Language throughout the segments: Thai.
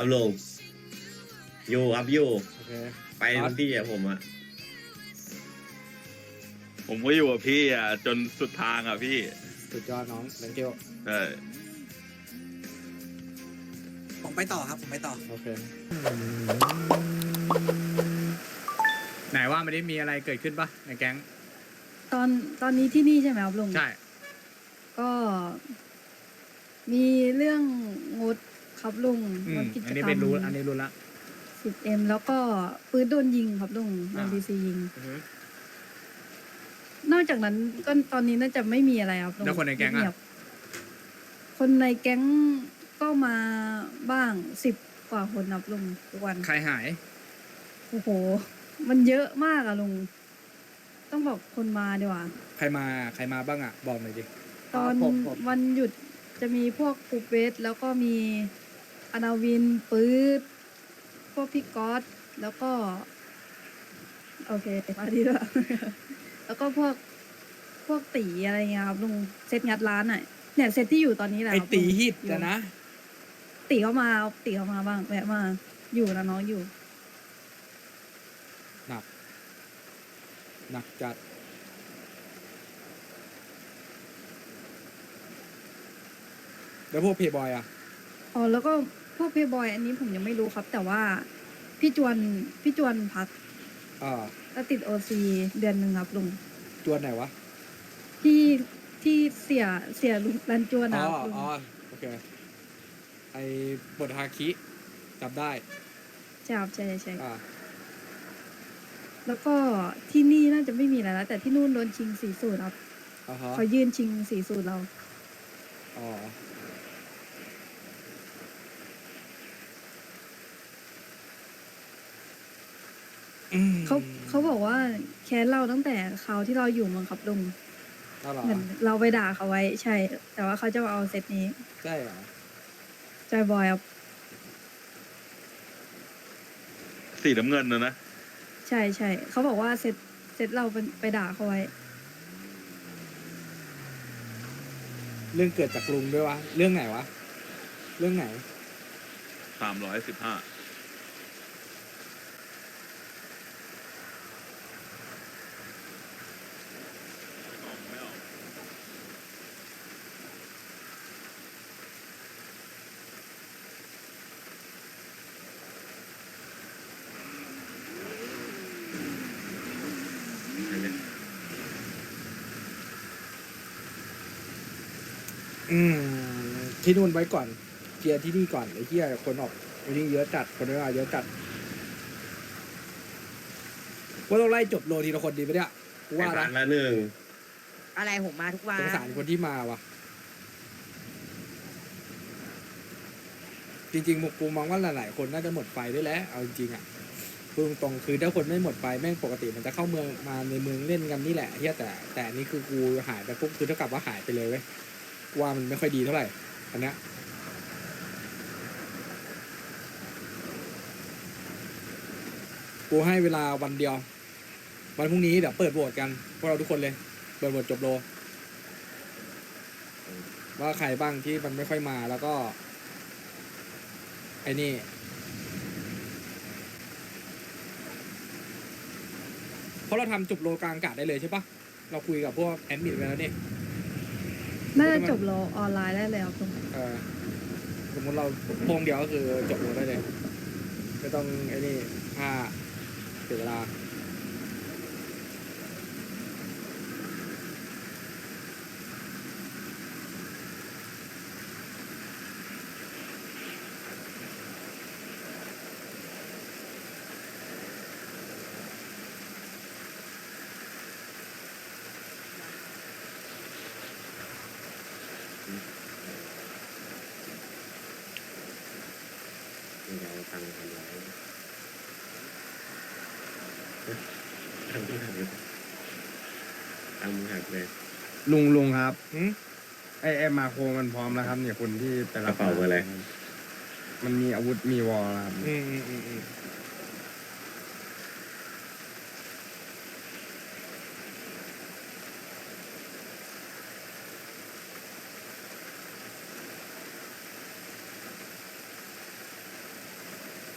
ครับลุงอยู่ครับอยู่โอเคไปทุกที่อะผมอะผมก็อยู่กับพี่อะ จนสุดทางอะพี่สุดยอดน้อง thank you ใช่ผมไปต่อครับ ผมไปต่อ โอเค ไหนว่าไม่ได้มีอะไรเกิดขึ้นปะในแก๊งตอนตอนนี้ที่นี่ใช่ไหมครับลุง ใช่ ก็มีเรื่องงด ครับลุงอืงมดกิจอันกนี้รรเป็นรู้มอันนี้รู้ละ สิบเอ็มแล้วก็ปืนโดนยิงครับลุงโดนอ่า ดีซียิง อือฮึ นอกจากนั้นก็ตอนนี้น่าจะไม่มีอะไรครับลุงแล้วคนในแก๊งอะ เยบๆคนในแก๊งก็มาบ้างสิบกว่าคนครับลุงทุกวัน ใครหาย โอ้โห มันเยอะมากอะลุง ต้องบอกคนมาดีกว่า ใครมาใครมาบ้างอะ บอกหน่อยดิ ตอนผมผม วันหยุดจะมีพวกปูเวสแล้วก็มี อนาวินปื๊ดพวกพี่ก๊อตแล้วก็ โอเคมาดีด้วยแล้วก็พวกพวกตีอะไรเงี้ยครับลุงเซตงัดร้านอะเนี่ยเซตที่อยู่ตอนนี้แหละไอครับตีลุงฮิตอยู่นะนะตีเข้ามาเอาตีเข้ามาบ้างแวะมา อยู่นะน้องอยู่ หนัก หนักจัด แล้วพวกเพย์บอยอะอ๋อแล้วก็พ วกเพย์บอยอันนี้ผมยังไม่รู้ครับ แต่ว่าพี่จวนพี่จวนพักอ่าแล้วติดโอซีเดือนหนึ่งครับลุงจวนไหนวะที่ที่เสียเสียลุงรันจวนอ๋นะอครับลุงอ๋อโอเคไอบทฮาคิจำได้ใช่ครับใช่ใช่ใช่อ่าแล้วก็ที่นี่น่าจะไม่มีอะไรแล้วแต่ที่นู่นโดนชิงสีสูตรครับ อ่าฮะเขายื่นชิงสีสูตรเรา อ๋อ อืมเขาเขาบอกว่าแค้นเราตั้งแต่คราวที่เราอยู่เมืองครับลุงเอาเหรอเหมือนเราไปด่าเขาไว้ ใช่ แต่ว่าเขาจะมาเอาเซตนี้ใช่เหรอใจบอยครับสีน้ำเงินนะนะ ใช่ใช่เขาบอกว่าเซตเซตเราเป็นไปด่าเขาไว้ เรื่องเกิดจากลุงด้วยวะ เรื่องไหนวะ เรื่องไหน สามร้อยสิบห้า อืมที่นู่นไว้ก่อนเคลียร์ที่นี่ก่อนไอ้เหี้ยคนออกไอ้นี่เยอะจัดคนไม่มาเยอะจัดว่าต้องไล่จบโลทีละคนดีไหมเนี่ยกูไปว่าพันะนละหนึ่งอะไรผมมาทุกวันสงสารคนที่มาว่ะจริงๆมุกกูมองว่าหลายๆคนน่าจะหมดไฟด้วยแหล้วเอาจริงๆอะพูดตรงๆคือถ้าคนไม่หมดไฟแม่งปกติมันจะเข้าเมืองมาในเมืองเล่นกันนี่แหละเฮียแต่แต่อันนี่คือกูหายไปปุ๊บคือเท่ากับว่าหายไปเลยเว้ยกู ว่ามันไม่ค่อยดีเท่าไหร่อันเนี้ยกูให้เวลาวันเดียว วันพรุ่งนี้เดี๋ยวเปิดโหวตกันพวกเราทุกคนเลย เปิดโหวตจบโล ว่าใครบ้างที่มันไม่ค่อยมาแล้วก็ ไอ้นี่เพราะเราทำจบโลกลางอากาศได้เลยใช่ปะเราคุยกับพวกแอดมินไปแล้วเนี่ย น่าจะจบโลออนไลน์ได้เลยครับลุงเออสมมติเราโพงเดียวก็คือจบโลได้เลยไม่ต้องไอ้นี่ผ้าเสียเวลา นี่เราตังค์ทำไรทำมือหักเลยทำมือหักเลย ลุงลุงครับหืม ไอไอมาโครมันพร้อมแล้วครับ เนี่ยคนที่ไปกรัระเป๋าเบอร์อะไร มันมีอาวุธมีวอลแล้วครับ อืมอืมอืมอืม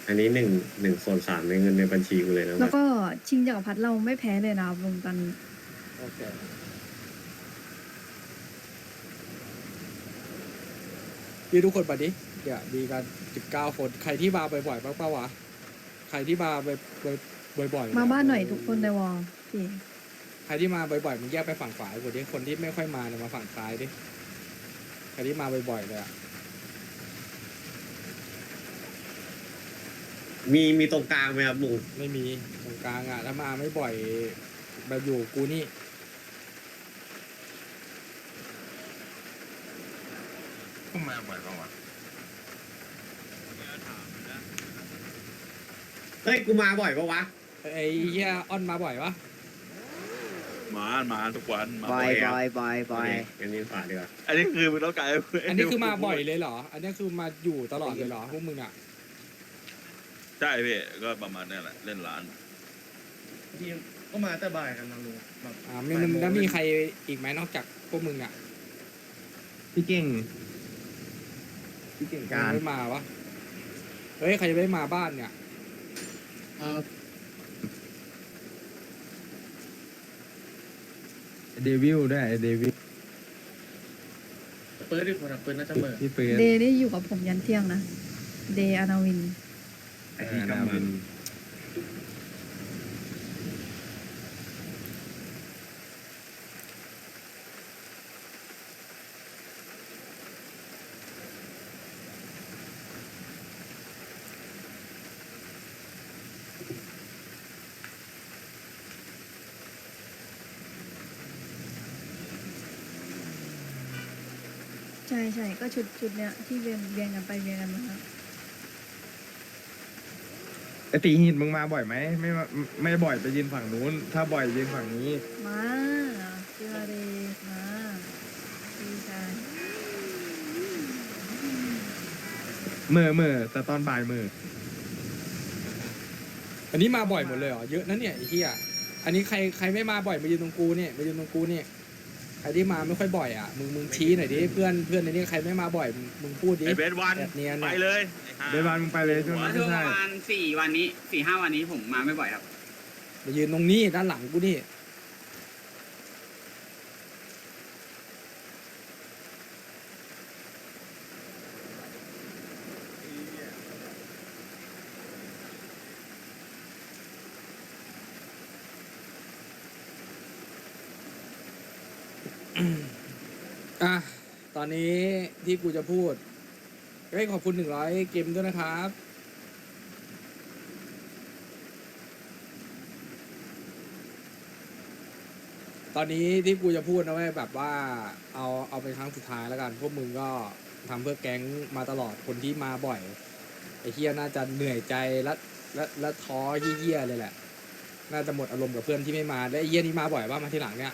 อันนี้หนึ่งหนึ่งส่วนสามในเงินในบัญชีกูเลยนะแล้วก็ชิงจักรพรรดิเราไม่แพ้เลยนะครับลุงตอนนี้โอเค พี่ทุกคนปะดิเดี๋ยวมีกันสิบเก้าคนใครที่มาบ่อยๆบ้างเปล่าวะใครที่มาบ่อยๆบ่อยๆมาบ้านหน่อยทุกคนในวอลพี่ใครที่มาบ่อยๆมึงแยกไปฝั่งขวากูดิคนที่ไม่ค่อยมาเนี่ยมาฝั่งซ้ายดิใครที่มาบ่อยๆเลยอะมีมีตรงกลางไหมครับลุงไม่มีตรงกลางอะถ้ามาไม่บ่อยมาอยู่กูนี่ ก็มาบ่อยบ้างวะเฮ้ยกูมาบ่อยปะวะ ไอ้เหี้ยอ้อนมาบ่อยวะมามาทุกวันมาบอยครับบอยบอยบอยงั้นยืนฝาดีกว่าอันนี้คือมึงต้องการให้อันนี้คือมาบ่อยเลยเหรอ อันนี้คือมาอยู่ตลอดเลยเหรอพวกมึงอะใช่พี่ก็ประมาณนี้แหละเล่นร้านทีมก็มาแต่บ่ายกันนะลุงแบบอ่าไม่มันแล้วมีใครอีกไหมนอกจากพวกมึงอะพี่เก่ง พี่เก่งใครการไม่มาวะ เฮ้ย ใครจะไม่มาบ้านเนี่ย เดวิลด้วยไอ้เดวิลเปิดดิคนอะเปิดน่าจะเหม่อพี่เฟิร์สเดย์นี่อยู่กับผมยันเที่ยงนะ เดย์อนาวินไอ้ที่กำมัน ช่ใช่ก็ชุดชุดเนี้ยที่เวียนเวียนกันไปเวียนกันมา ไอ้ตีหินมึงมาบ่อยไหมไม่มาไม่บ่อยไปยืนฝั่งนู้น ถ้าบ่อยยืนฝั่งนี้ มาเจอเดย์มาพี่ชายเมื่อเมื่อแต่ตอนบ่ายเมื่ออันนี้มาบ่อยหมดเลยเหรอเยอะนะเนี่ยไอ้เหี้ยอันนี้ใครใครไม่มาบ่อยมายืนตรงกูเนี่ยมายืนตรงกูเนี่ย ใครที่มาไม่ค่อยบ่อยอะมึงมึงชี้หน่อยดิเพื่อนเพื่อนในนี้ใครไม่มาบ่อยมึงมึงพูดดิไอเบสวันแบบเนียนไปอะเลยไอ้ห่าเดวันมึงไปเลยช่วงนั้นช่วไม่งปใช่ ระมาณสี่วันนี้สี่ห้าวันนี้ผมมาไม่บ่อยครับมายืนตรงนี้ด้านหลังกูนี่ อะ ต อนนี้ที่กูจะพูดเฮ้ยขอบคุณหนึ่งร้อยเกมด้วยนะครับ ตอนนี้ที่กูจะพูดนะเว้ยแบบว่าเอาเอาเป็นครั้งสุดท้ายแล้วกัน พวกมึงก็ทำเพื่อแก๊งมาตลอดคนที่มาบ่อยไอ้เฮียน่าจะเหนื่อยใจและและและท้อเฮี้ยๆเลยแหละ น่าจะหมดอารมณ์กับเพื่อนที่ไม่มาและไอ้เฮี้ยนี่มาบ่อยป่ะมาทีหลังเนี่ย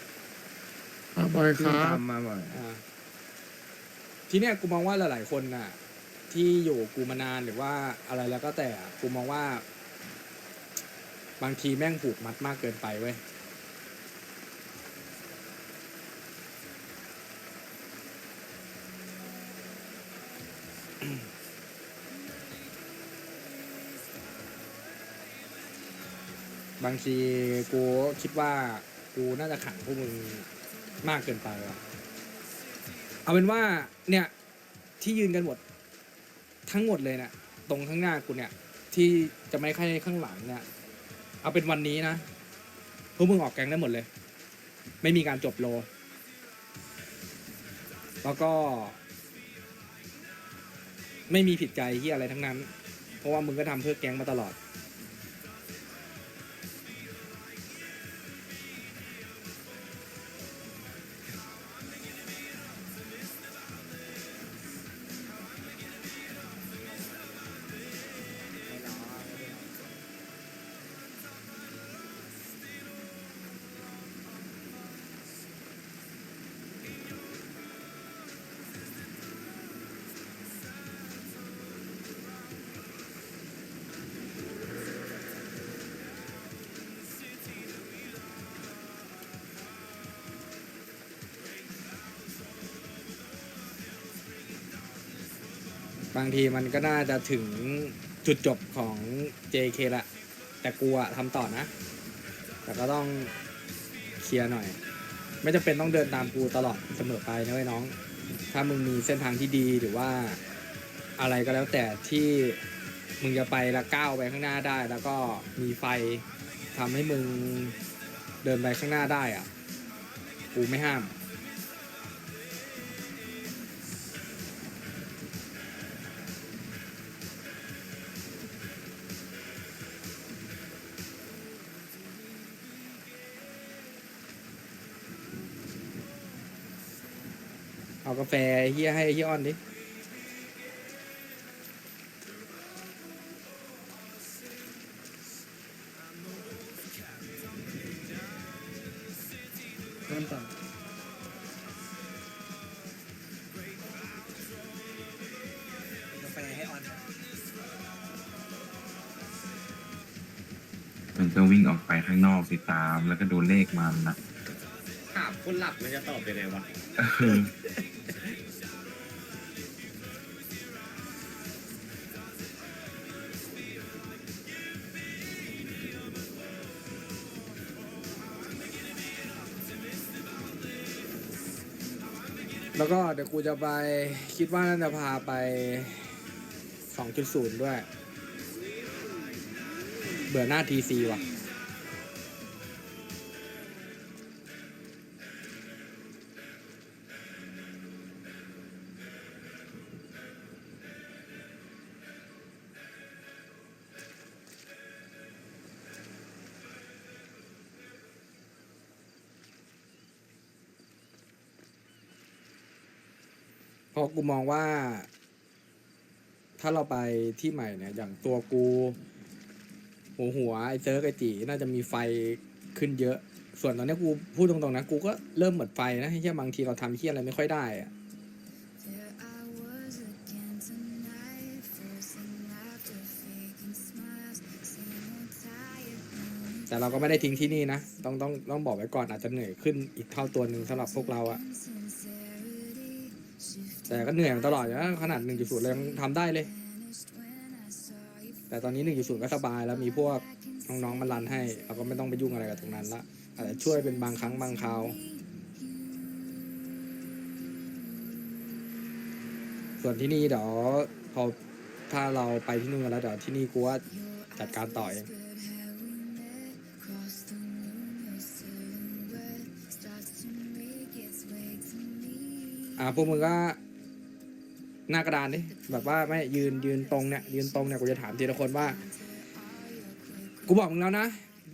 บ่อยครับตามมาบ่อยอ่า ทีเนี้ยกูมองว่าหลาย ๆ คนน่ะ ที่อยู่กูมานานหรือว่าอะไรแล้วก็แต่อะกูมองว่า บางทีแม่งผูกมัดมากเกินไปเว้ยบางทีกูคิดว่ากูน่าจะขังพวกมึงมากเกินไปว่ะ เอาเป็นว่าเนี่ยที่ยืนกันหมดทั้งหมดเลยเนะตรงข้างหน้ากูเนี่ย ที่จะไม่ค่อยข้างหลังเนี่ยเอาเป็นวันนี้นะพวกมึงออกแกงได้หมดเลย ไม่มีการจบโล แล้วก็ ไม่มีผิดใจที่อะไรทั้งนั้น เพราะว่ามึงก็ทำเพื่อแกงมาตลอด บางทีมันก็น่าจะถึงจุดจบของ JK ละ แต่กูอะทำต่อนะ แต่ก็ต้องเคลียร์หน่อย ไม่จำเป็นต้องเดินตามกูตลอดเสมอไปนะเว้ยน้อง ถ้ามึงมีเส้นทางที่ดีหรือว่าอะไรก็แล้วแต่ที่มึงจะไปและก้าวไปข้างหน้าได้ แล้วก็มีไฟทำให้มึงเดินไปข้างหน้าได้อะกูไม่ห้าม เอากาแฟเฮียให้เฮียอ้อนดินั่นต่อกาแฟให้ออนมันก็วิ่งออกไปข้างนอกสิตาม แล้วก็ดูเลขมันนะถามคนหลับมันจะตอบยังไงวะ เออ แล้วก็เดี๋ยวกูจะไปคิดว่าน่าจะพาไป 2.0 ด้วย เบื่อหน้าทีซีว่ะ กูมองว่า ถ้าเราไปที่ใหม่เนี่ย อย่างตัวกูหัวหัวไอเซิร์กไอจีน่าจะมีไฟขึ้นเยอะ ส่วนตอนนี้กูพูดตรงๆนะกูก็เริ่มหมดไฟนะที่บางทีเราทำเที่ยอะไรไม่ค่อยได้อะแต่เราก็ไม่ได้ทิ้งที่นี่นะ ต้องต้องต้องบอกไว้ก่อนอาจจะเหนื่อยขึ้นอีกเท่าตัวหนึ่งสำหรับพวกเราอะ แต่ก็เหนื่อยมาตลอดอยู่นะขนาด 1.0เลยยังทำได้เลย แต่ตอนนี้ 1.0 ก็สบายแล้วมีพวกน้องๆมารันให้ เราก็ไม่ต้องไปยุ่งอะไรกับตรงนั้นละอาจจะช่วยเป็นบางครั้งบางคราว ส่วนที่นี่เดี๋ยวพอถ้าเราไปที่นู่นกันแล้วเดี๋ยวที่นี่กูว่าจัดการต่อเองอ่าพวกมึงก็ หน้ากระดานดิแบบว่าไม่ยืนยืนตรงเนี่ยยืนตรงเนี่ยกูจะถามทีละคนว่า กูบอกมึงแล้วนะ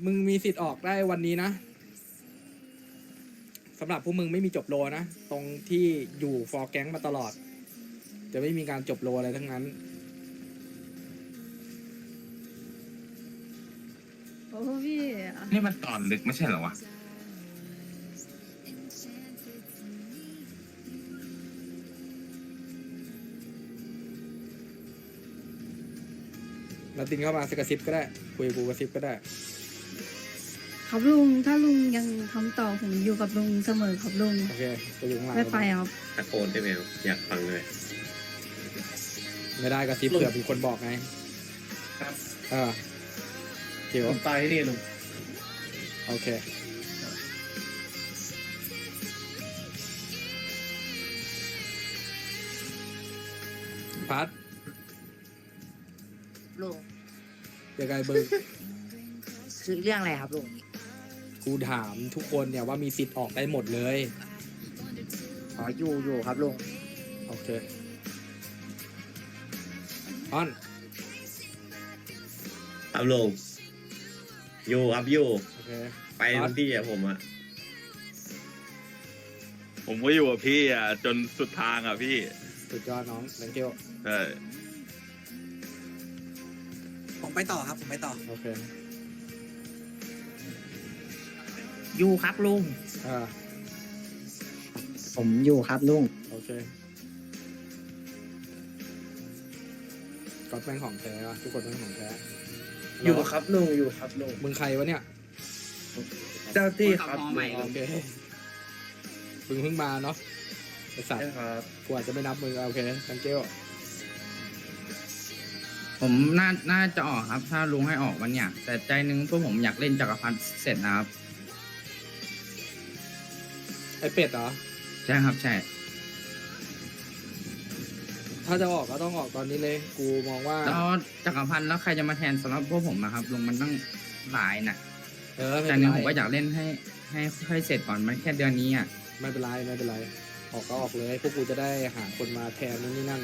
มึงมีสิทธิ์ออกได้วันนี้นะสำหรับพวกมึงไม่มีจบโลนะ ตรงที่อยู่ฟอร์แก๊งมาตลอด จะไม่มีการจบโลอะไรทั้งนั้น โอ้พี่ นี่มันตอนลึกไม่ใช่เหรอวะ ล้วตินเข้ามาสกกระซิบก็ได้ คุยกับกูกระซิบก็ได้ ครับลุงถ้าลุงยังทำต่อผมอยู่กับลุงเสมอครับลุงโอเคจะอยู่ข้างหลังไม่ไปครับตะโกนได้ไหมครับอยากฟังเลย ไม่ได้กระซิบเผื่อมีคนบอกไงครับ เออเขียวผมตายที่นี่ลุงโอเค พัด ยังไงเบิงคือเรื่องอะไรครับลุงกูถามทุกคนเนี่ยว่ามีสิทธิ์ออกได้หมดเลยอ๋ออยู่อยู่ครับลุงโอเคออนครับลุงอยู่ครับอยู่โอเค ไปทุกที่อะผมอะผมก็อยู่กับพี่อะจนสุดทางอะพี่สุดยอดน้อง thank you ใช่ผม ไปต่อครับผมไปต่อ โอเคอยู่ครับลุงอ่าผมอยู่ครับลุงโอเคก็แม่งของแท้วะทุกคนแม่งของแท้อยู่ครับลุงอยู่ครับลุงมึงใครวะเนี่ยเจ้าที่ครับมอใหม่โอเคมึงเพิ่งมาเนาะไอสัตใช่ว์ครับ กูอาจจะไม่นับมึงโอเค thank you ผมน่าน่าจะออกครับ ถ้าลุงให้ออกวันเนี้ยแต่ใจหนึงพวกผมอยากเล่นจักรพรรดิเสร็จนะครับ ไอเป็ดเหรอ ใช่ครับใช่ ถ้าจะออกก็ต้องออกตอนนี้เลย กูมองว่า แล้วจักรพันธ์แล้วใครจะมาแทนสำหรับพวกผมนะครับลุงมันต้องหลายน่ะเออไม่แต่เป็นหนึงไรผมก็อยากเล่นให้ ให้ให้เสร็จก่อนมันแค่เดือนนี้อะไม่เป็นไรไม่เป็นไร ออกก็ออกเลย พวกกูจะได้หาคนมาแทนนู่นนี่นั่น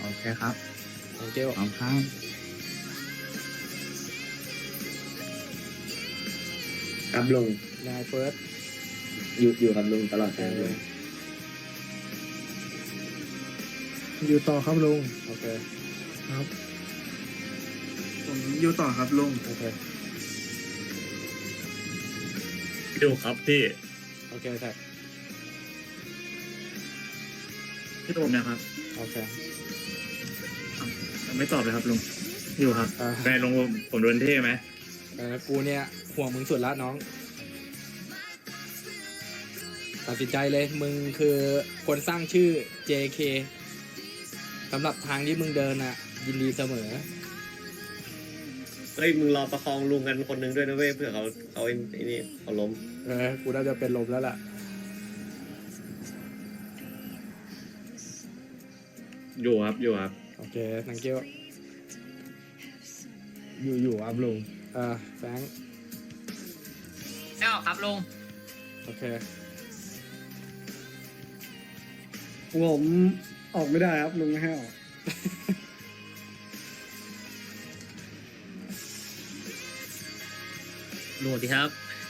โอเคครับของ เจลขอบคุณครับครับลุงนายเฟิร์สอยู่อยู่ครับลุงตลอดเอการเลอยอยู่ต่อครับลุงโอเคผมอยู่ต่อครับลุงโอเคอยู่ครับพี่โอเคแท็กพี่โดมนะครับโอเค ไม่ตอบเลยครับลุง อยู่ครับอ่าแฟนลงผมโดนเท่ไหมเออกูเนี่ยห่วงมึงสุดละน้อง ตัดสินใจเลยมึงคือคนสร้างชื่อ JK สำหรับทางที่มึงเดินอะ ยินดีเสมอ เฮ้ยมึงรอประคองลุงกันคนหนึ่งด้วยนะเว้ยเผื่อเขาเขาไอ้นี่เขาล้มเออ กูน่าจะเป็นลมแล้วล่ะ อยู่ครับอยู่ครับ โอเค thank you อยู่อยู่ครับลุงเออแฟงไม่ออกครับลุงโอเค ผมออกไม่ได้ครับลุงไม่ให้ออกลุงสวัสดีครับ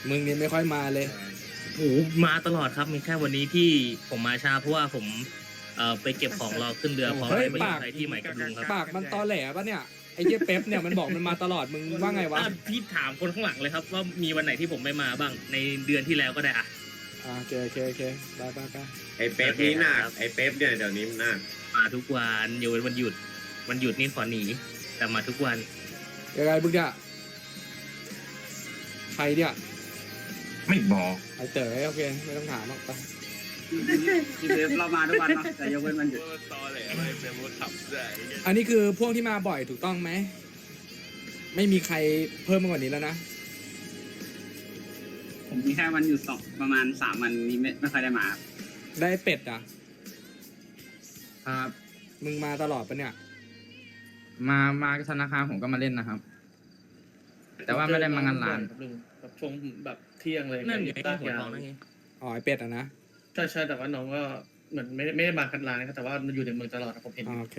มึงนี่ไม่ค่อยมาเลย โอ้โหมาตลอดครับมีแค่วันนี้ที่ผมมาช้าเพราะว่าผม เอ่อไปเก็บของรอขึ้นเรือเพราะเฮ้ยไปอยู่ปากในที่ใหม่กับลุงครับปากมันตอแหลปะเนี่ยไอ้เหี้ยเป๊ปเนี่ยมันบอกมันมาตลอดมึงว่าไงวะอะพี่ถามคนข้างหลังเลยครับ ว่ามีวันไหนที่ผมไม่มาบ้างในเดือนที่แล้วก็ได้อะอ่าโอเคโอเคโอเคไปไปไปไอ้เป๊ปนี่หนักครับไอ้เป๊ปเนี่ยเดี๋ยวนี้มันหนักมาทุกวันอยู่วันหยุดวันหยุดนี่ขอหนีแต่มาทุกวันยังไงมึงอะใครเนี่ยไม่บอกไอเต๋อโอเคไม่ต้องถามหรอกไป พี่เบฟเรามาทุกวันเนาะแต่ยกเว้นวันหยุดตอแหลอะไรเป็นมดขับได้อันนี้คือพวกที่มาบ่อยถูกต้องไหม ไม่มีใครเพิ่มมากกว่านี้แล้วนะ ผมมีแค่วันหยุดสองประมาณสามวันนี้ไม่ไม่ค่อยได้มาครับได้เป็ดอะ ครับ มึงมาตลอดปะเนี่ย มามาธนาคารผมก็มาเล่นนะครับ แต่ว่าไม่ได้มางานร้าน ลุงแบบช่วงแบบเที่ยงเลยนั่นไงลากหัวยาทวองนั่นไงอ๋อไอเป็ดอะนะใช่ใช่แต่ว่าน้องก็เหมือนไม่ได้ไม่ได้มากันร้านนะครับแต่ว่ามันอยู่ในเมืองตลอดนะผมเห็นอ๋อโอเค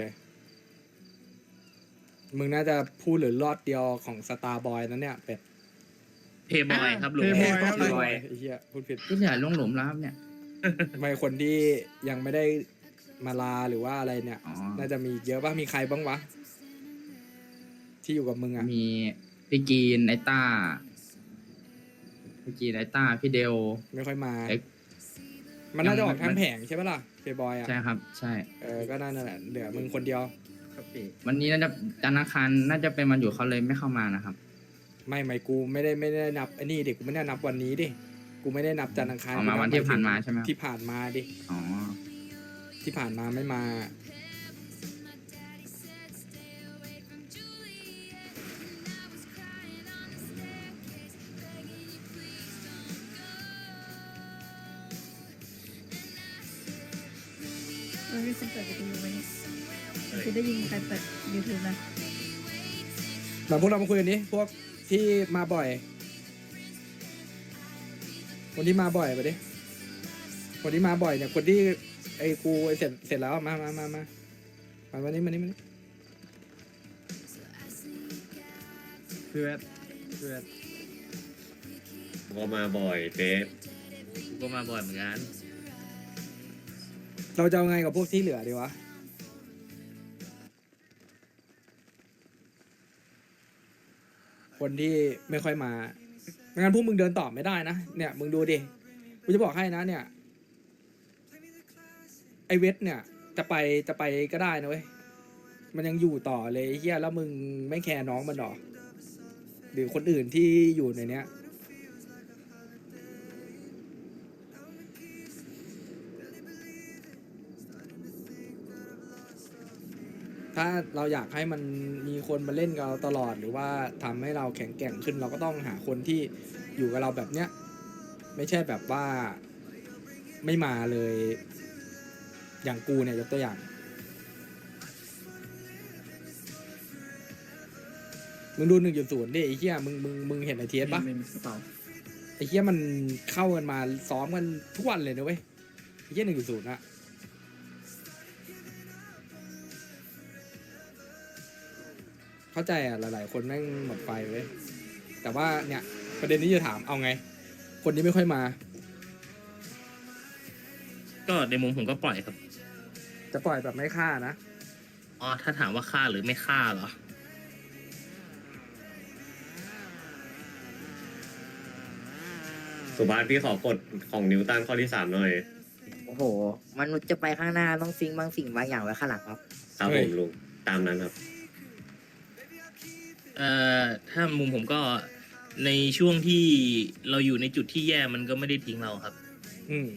มึงน่าจะพูดหรือรอดเดียวของสตาร์บอยนั้นเนี่ยเป็ดเพย์บอยครับลุงเพย์บอยเพย์บอยไอ้เหี้ยพูดผิด พี่ใหญ่ลงหลุมแล้วครับเนี่ย ไม่คนที่ยังไม่ได้มาลาหรือว่าอะไรเนี่ย อ๋อ น่าจะมีเยอะป่ะมีใครบ้างวะ ที่อยู่กับมึงอะมีพี่กรีนไอต้าพี่กรีนไอต้าพี่เดลไม่ค่อยมา เอ็ก มันน่าจะออกยังทางแผงใช่ปะล่ะเพย์บอยอะใช่ครับ ใช่ เออก็นั่นแหละเหลือมึงคนเดียวครับพี่วันนี้น่าจะจันทร์อังคารน่าจะเป็นวันหยุดเขาเลยไม่เข้ามานะครับ ไม่ไม่กูไม่ได้ไม่ได้นับไอ้นี่ดิกูไม่ได้นับวันนี้ดิกูไม่ได้นับจันทร์อังคารออกมากูบวันที่หยถึงผ่านมาใช่ไหมครับที่ผ่านมาดิอ๋อที่ผ่านมาไม่มา มันมีคนเปิดวิทยุไหมจะได้ยินใครเปิดยูทูบนะมาพวกเรามาคุยกันนี้พวกที่มาบ่อย คนที่มาบ่อยไปดิคนที่มาบ่อยเนี่ยคนที่ไอ้กูไอ้เสร็จเสร็จแล้วมามามามามาวันนี้มานี่มานี่เพื่อนเพื่อนก็มาบ่อยเป๊ปกูก็มาบ่อยเหมือนกัน เราจะเอาไงกับพวกที่เหลือดีวะ คนที่ไม่ค่อยมาไม่งั้นพวกมึงเดินต่อไม่ได้นะ เนี่ยมึงดูดิ กูจะบอกให้นะเนี่ย ไอเวทเนี่ย จะไปจะไปก็ได้นะเว้ย มันยังอยู่ต่อเลยเฮียแล้วมึงไม่แคร์น้องมันหรอ หรือคนอื่นที่อยู่ในเนี้ย ถถ้าเราอยากให้มันมีคนมาเล่นกับเราตลอด หรือว่าทำให้เราแข็งแกร่งขึ้น เราก็ต้องหาคนที่อยู่กับเราแบบเนี้ยไม่ใช่แบบว่าไม่มาเลยอย่างกูเนี่ยยกตัวอย่างมึงดูหนึ่งจุดศูนย์ดิไอ้เหี้ยมึงมึงมึงเห็นไอเทียปะไม่มีกระเป๋าไอ้เหี้ยมันเข้ากันมาซ้อมกันทุกวันเลยนะเว้ยไอ้เหี้ยหนึ่งจุดศูนย์อะ เข้าใจอะหลาย ๆ คนแม่งหมดไฟเว้ยแต่ว่าเนี่ยประเด็นนี้จะถามเอาไง คนที่ไม่ค่อยมา ก็ในมุมผมก็ปล่อยครับ จะปล่อยแบบไม่ฆ่านะอ๋อถ้าถามว่าฆ่าหรือไม่ฆ่าเหรอ สุภาพพี่ขอกฎของนิวตันข้อที่สามหน่อยโอ้โห มนุษย์จะไปข้างหน้าต้องซิงบางสิ่งบางอย่างไว้ข้างหลังครับ ครับเฮ้ผย มลุงตามนั้นครับ เอ่อถ้ามุมผมก็ในช่วงที่เราอยู่ในจุดที่แย่มันก็ไม่ได้ทิ้งเราครับ อืม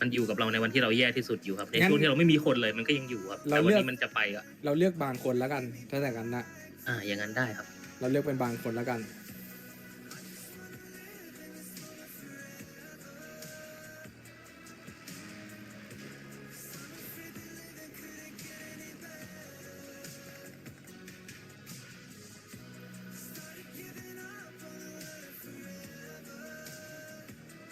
มันอยู่กับเราในวันที่เราแย่ที่สุดอยู่ครับ ในงั้นช่วงที่เราไม่มีคนเลยมันก็ยังอยู่ครับเราแต่วันเลือก นี้มันจะไปก็เราเลือกบางคนแล้วกันถ้าแต่กันนะอ่าอย่างนั้นได้ครับ เราเลือกเป็นบางคนแล้วกัน